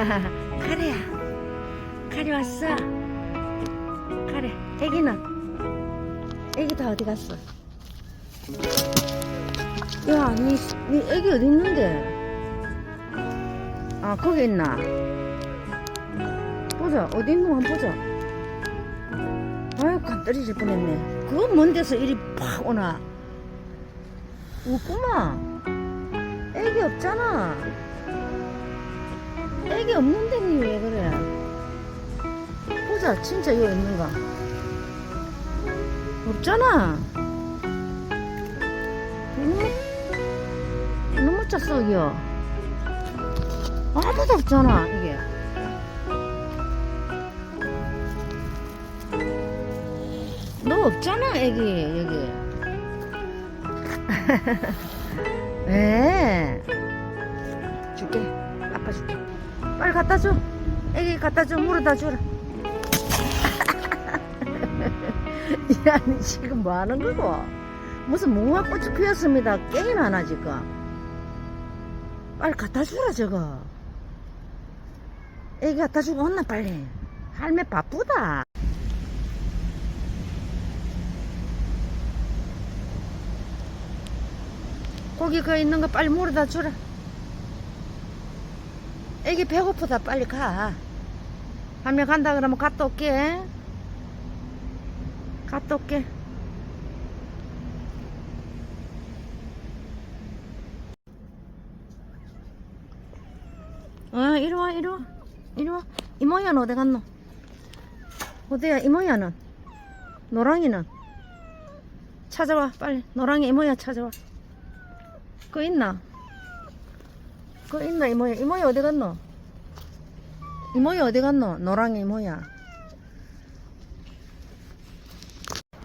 카레야. 카레 왔어. 카레. 애기는? 애기 다 어디 갔어? 야, 니, 니 애기 어디 있는데? 아, 거기 있나? 보자. 어디 있는 거 한번 보자. 아유, 간 떨어질 뻔했네. 그거 먼 데서 이리 팍 오나? 없구만. 애기 없잖아. 애기 없는 데 니 왜 그래? 보자, 진짜 이거 있는가? 없잖아. 이놈, 이놈 자 썩이요. 아무도 없잖아, 이게. 너 없잖아, 애기, 여기. 왜? 줄게. 아빠 줄게. 빨리 갖다 줘. 애기 갖다 줘. 물어다 주라. 야, 니 지금 뭐 하는 거고? 무슨 무화꽃이 피었습니다. 게임 하나 지금. 빨리 갖다 주라, 저거. 애기 갖다 주고 온나, 빨리. 할매 바쁘다. 고기 그 있는 거 빨리 물어다 주라. 애기 배고프다 빨리 가. 할매 간다 그러면 갔다 올게. 갔다 올게. 어, 이리 와, 이리 와. 이리 와. 이모야는 어디 갔노? 어디야, 이모야는? 노랑이는? 찾아와, 빨리. 노랑이 이모야 찾아와. 그거 있나? 그거 있나, 이모야? 이모야 어디 갔노? 이모야 어디 갔노? 노랑이 이모야.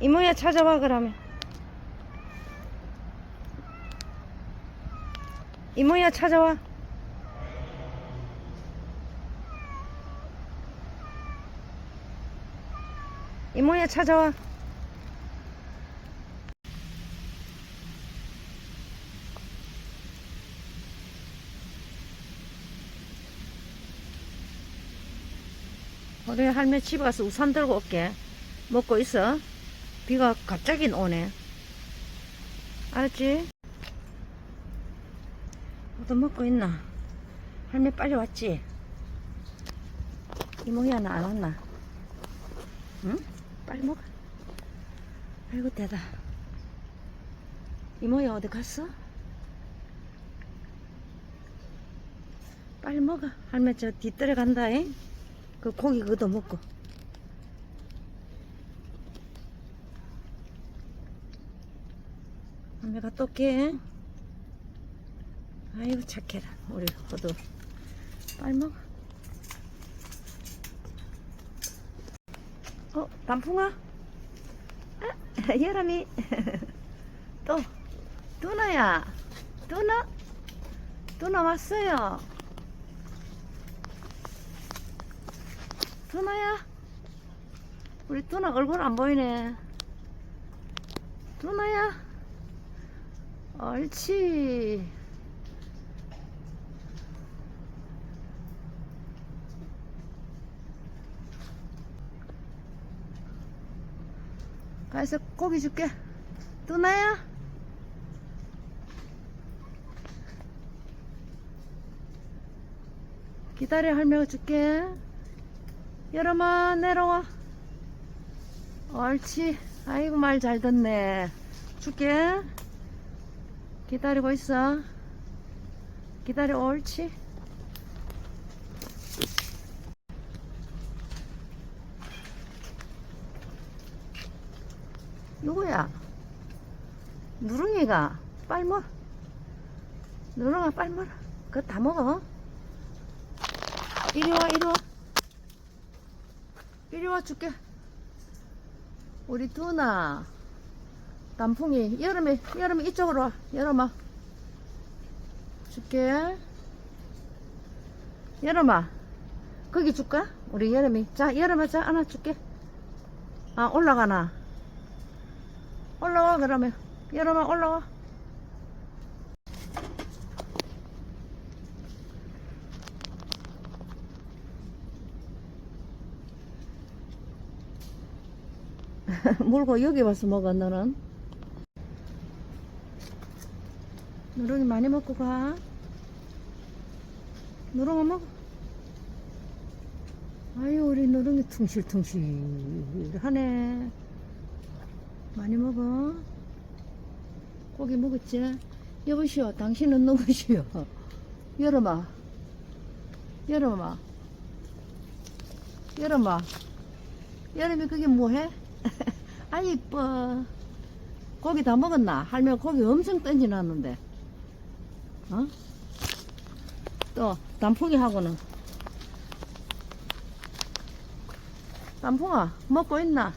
이모야 찾아와, 그러면. 이모야 찾아와. 이모야 찾아와. 우리 할매 집에 가서 우산 들고 올게. 먹고 있어. 비가 갑자기 오네. 알았지? 또 먹고 있나? 할매 빨리 왔지? 이모야는 안 왔나? 응? 빨리 먹어. 아이고, 대다. 이모야 어디 갔어? 빨리 먹어. 할매 저 뒤뜰에 간다, 잉? 그 고기 그도 먹고. 갔다 올게. 아이고, 착해라. 우리 호두. 빨리 먹어. 어, 단풍아? 아, 여람이. 또, 누나야. 누나? 누나 왔어요. 누나야? 우리 누나 얼굴 안 보이네. 누나야? 옳지. 가서 고기 줄게. 누나야? 기다려 할매가 줄게. 여러마 내려와. 옳지. 아이고 말 잘 듣네. 줄게. 기다리고 있어. 기다려 옳지. 누구야? 누룽이가 빨리 먹어. 누룽아 빨리 먹어. 그거 다 먹어. 이리 와 이리 와. 이리 와 줄게. 우리 두나 단풍이 여름에 여름에 이쪽으로 와. 여름아 줄게. 여름아 거기 줄까? 우리 여름이 자 여름아 자 하나 줄게. 아 올라가나? 올라와 그러면 여름아 올라와. 물고 여기 와서 먹어 너는? 누룽이 많이 먹고 가. 누룽아 먹어. 아유 우리 누룽이 퉁실퉁실 하네. 많이 먹어. 고기 먹었지? 여보시오 당신은 누구시오? 여름아. 여름아. 여름아. 여름이 그게 뭐해? 아 이뻐 고기 다 먹었나? 할머니가 고기 엄청 던지놨는데 어? 또 단풍이하고는 단풍아 먹고 있나?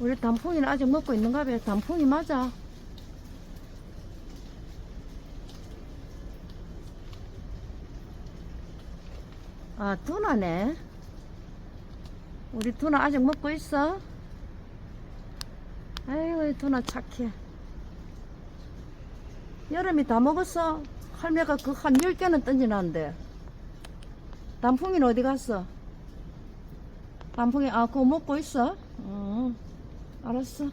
우리 단풍이는 아직 먹고 있는가 봐 단풍이 맞아 아 두나네 우리 두나 아직 먹고 있어? 아이고 이 두나 착해 여름이 다 먹었어 할매가 그한 열개는 던지놨는데 단풍이는 어디 갔어? 단풍이 아 그거 먹고 있어? 어 알았어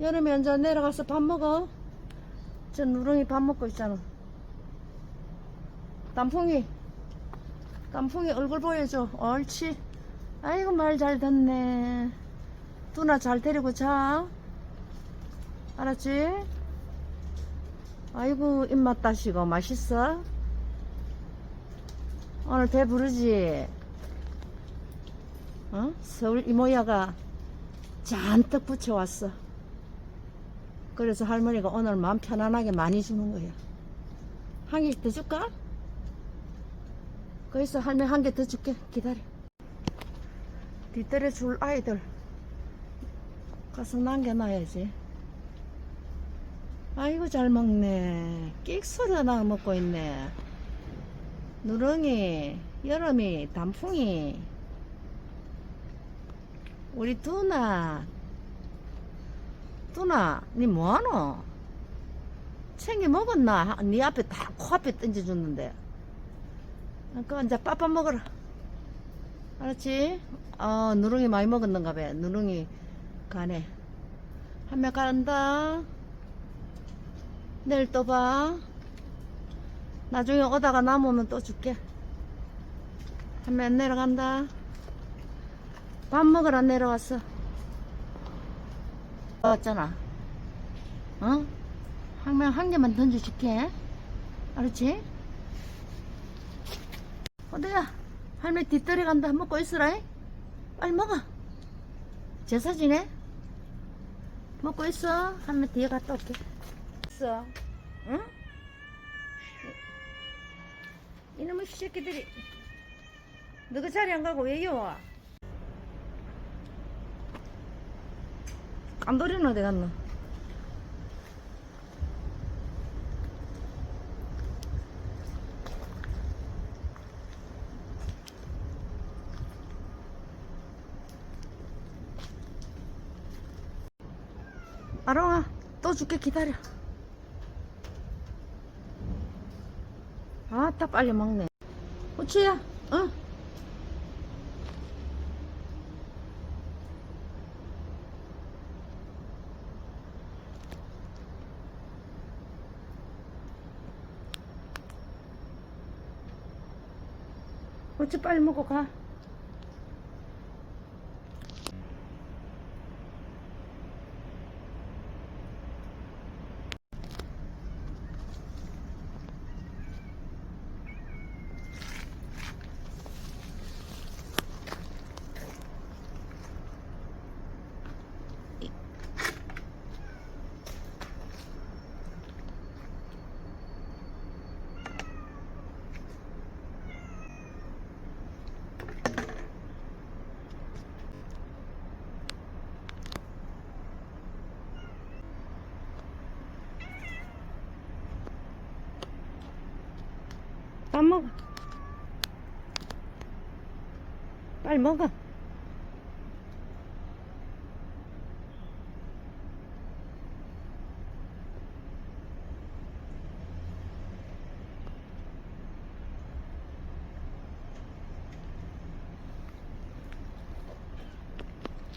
여름이 언제 내려가서 밥 먹어? 저 누렁이 밥 먹고 있잖아 단풍이 단풍이 얼굴 보여줘 옳지 아이고 말 잘 듣네 누나 잘 데리고 자 알았지? 아이고 입맛 다시고 맛있어? 오늘 배부르지? 어? 서울 이모야가 잔뜩 붙여왔어 그래서 할머니가 오늘 마음 편안하게 많이 주는 거야 한개더 줄까? 거기서 할머니 한개 더 줄게. 기다려. 뒷뜰에 줄 아이들. 가서 남겨놔야지. 아이고 잘 먹네. 끽소리나 먹고 있네. 누렁이 여름이 단풍이. 우리 두나. 두나 니 뭐하노? 챙겨 먹었나? 니 앞에 다 코앞에 던져줬는데 그 이제 빠빠 먹어라. 알았지? 어 누룽이 많이 먹었는가 봐. 누룽이 가네 한 명 간다. 내일 또 봐. 나중에 오다가 남으면 또 줄게. 한 명 내려간다. 밥 먹으러 내려왔어. 왔잖아. 어? 한 명 한 개만 던져줄게. 알았지? 어디야? 할머니 뒷뜰에 간다. 먹고 있으라. 빨리 먹어. 제사 지내? 먹고 있어. 할머니 뒤에 갔다 올게. 있어. 응? 이놈의 새끼들이. 너그 자리 안 가고 왜 여와? 깜돌이는 어디 갔노? 아롱아 또 줄게 기다려. 아따 빨리 먹네. 후추야 어? 후추 빨리 먹고 가 안 먹어. 빨리 먹어.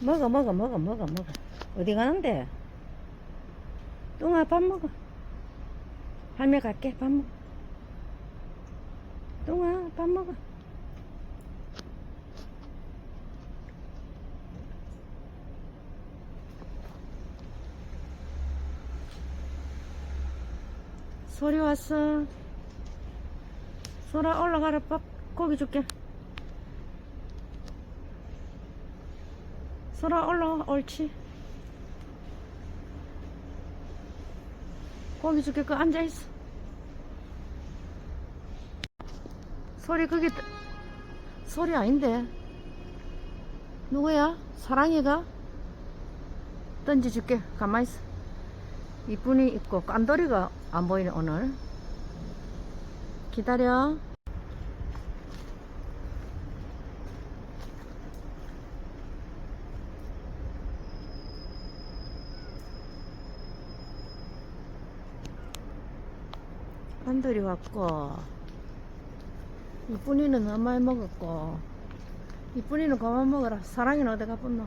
먹어 먹어 먹어 먹어 먹어 어디 가는데 똥아 밥 먹어 할매 갈게 밥 먹어 뚱아 밥 먹어. 소리 왔어. 소라 올라가라 밥 고기 줄게. 소라 올라와 옳지. 고기 줄게 그 앉아있어 소리 떠- 소리 아닌데. 누구야? 사랑이가? 던져줄게. 가만있어. 이쁜이 있고 깐돌이가 안 보이네 오늘. 기다려. 깐돌이 왔고 이쁜이는 너무 많이 먹었고 이쁜이는 그만 먹어라. 사랑이는 어디 가본노?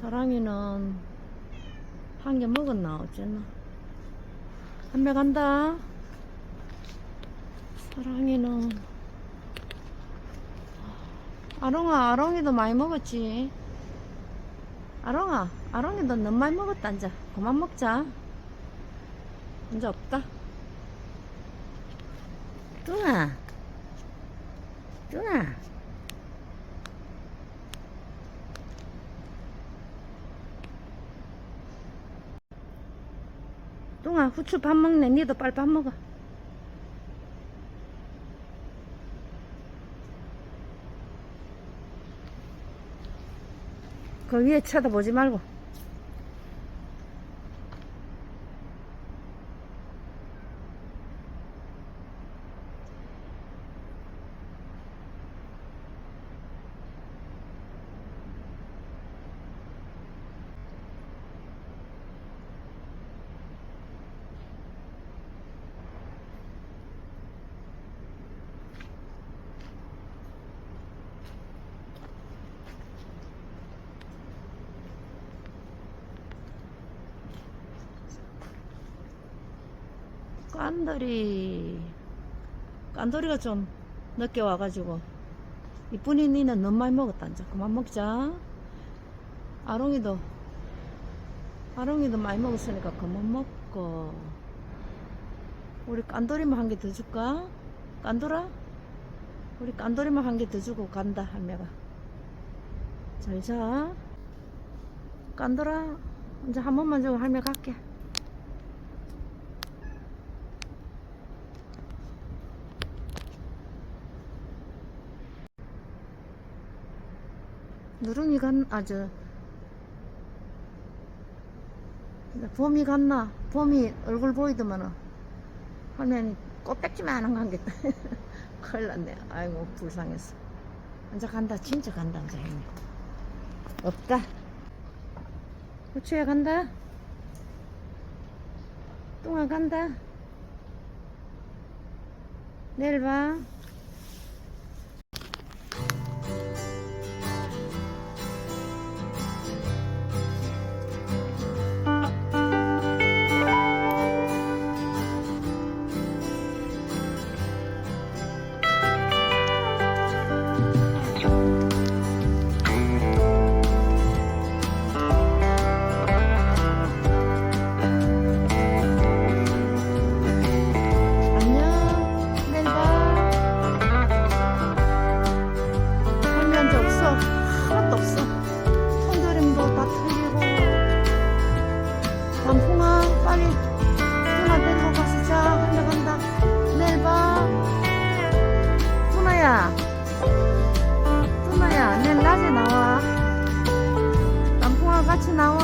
사랑이는 한 개 먹었나 어쨌나? 한배 간다. 사랑이는. 아롱아 아롱이도 많이 먹었지 아롱아 아롱이도 너무 많이 먹었다 이제 그만 먹자. 이제 없다. 뚱아 뚱아 뚱아 후추 밥 먹네. 니도 빨리 밥 먹어 그 위에 쳐다보지 말고 깐돌이 깐돌이가 좀 늦게 와가지고. 이쁜이 니는 너무 많이 먹었다 이제 그만 먹자. 아롱이도 아롱이도 많이 먹었으니까 그만 먹고. 우리 깐돌이만 한 개 더 줄까? 깐돌아? 우리 깐돌이만 한 개 더 주고 간다 할매가. 잘자. 깐돌아 이제 한 번만 주고 할매 갈게 누룽이 간, 아주, 봄이 갔나? 봄이 얼굴 보이더만은, 화면이 꽃백지만 한 간겠다. 큰일 났네. 아이고, 불쌍했어. 이제 간다. 진짜 간다, 이제 형님. 없다. 후추야 간다. 뚱아 간다. 내일 봐. কাছে নাও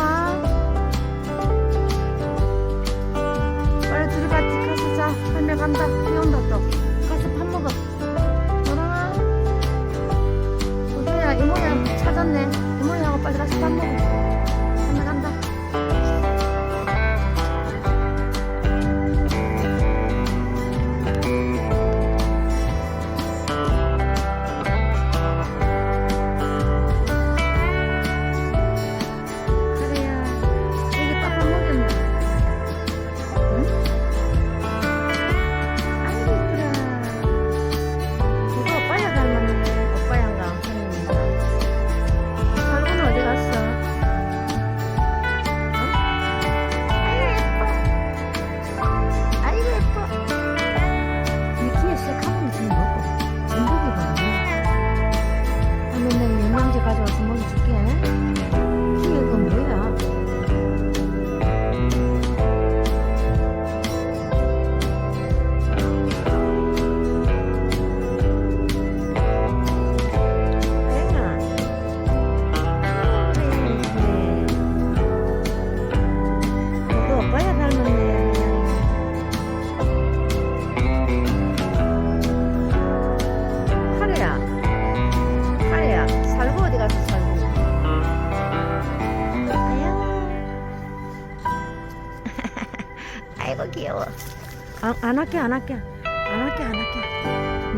할게, 안 할게. 안 할게, 안 할게.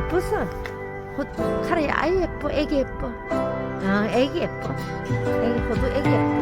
이뻤어. 호, 카레 아이 예뻐, 애기 예뻐. 어, 애기 예뻐. 애기, 호두 애기 예뻐.